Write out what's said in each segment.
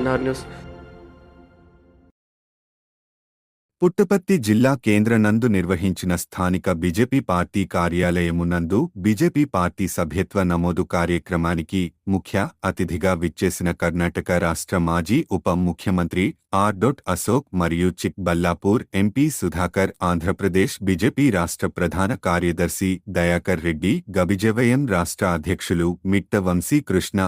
NR news. Puttaparthi జిల్లా కేంద్ర నందు నిర్వహించిన స్థానిక బీజేపీ పార్టీ కార్యాలయమునందు బీజేపీ పార్టీ సభ్యత్వ నమోదు కార్యక్రమానికి ముఖ్య అతిథిగా విచ్చేసిన కర్ణాటక రాష్ట్ర మాజీ ఉప ముఖ్యమంత్రి ఆర్ డొట్ అశోక్ మరియు Chikballapur MP Sudhakar Andhra Pradesh BJP రాష్ట్ర ప్రధాన కార్యదర్శి దయాకర్ రెడ్డి గబిజవయం రాష్ట్ర అధ్యక్షులు మిట్ట వంశీ కృష్ణ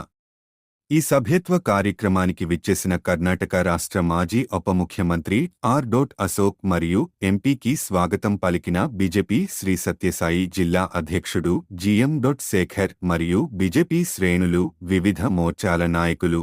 ఈ సభ్యత్వ కార్యక్రమానికి విచ్చేసిన కర్ణాటక రాష్ట్ర మాజీ ఉప ముఖ్యమంత్రి ఆర్ డోట్ అశోక్ మరియు ఎంపీకి స్వాగతం పలికిన బీజేపీ శ్రీ సత్యసాయి జిల్లా అధ్యక్షుడు జిఎం డొట్ శేఖర్ మరియు బీజేపీ శ్రేణులు వివిధ మోర్చాల నాయకులు.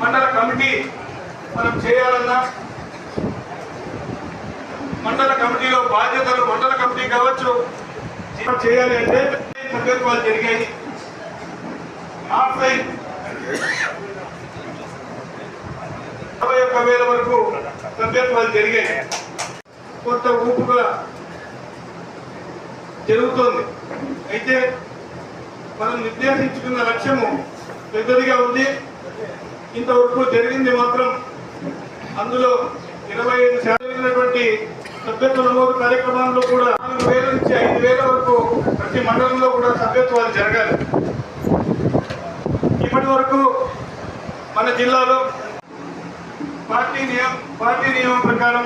మండల కమిటీ మనం చేయాలన్నా మండల కమిటీలో బాధ్యతలు మండల కమిటీ కావచ్చు. చేయాలి అంటే సభ్యత్వాలు జరిగాయి. ఆఫ్లైన్ అరవై ఒక్క వేల వరకు సభ్యత్వాలు జరిగాయి కొంత ఊపుగా జరుగుతోంది. అయితే మనం నిర్దేశించుకున్న లక్ష్యము పెద్దదిగా ఉంది. ఇంతవరకు జరిగింది మాత్రం అందులో ఇరవై ఐదు శాతమైనటువంటి సభ్యత్వ నమోదు కార్యక్రమాల్లో కూడా నాలుగు వేల నుంచి ఐదు వేల వరకు ప్రతి మండలంలో కూడా సభ్యత్వాలు జరగాలి. ఇప్పటి వరకు మన జిల్లాలో పార్టీ నియమ పార్టీ నియమం ప్రకారం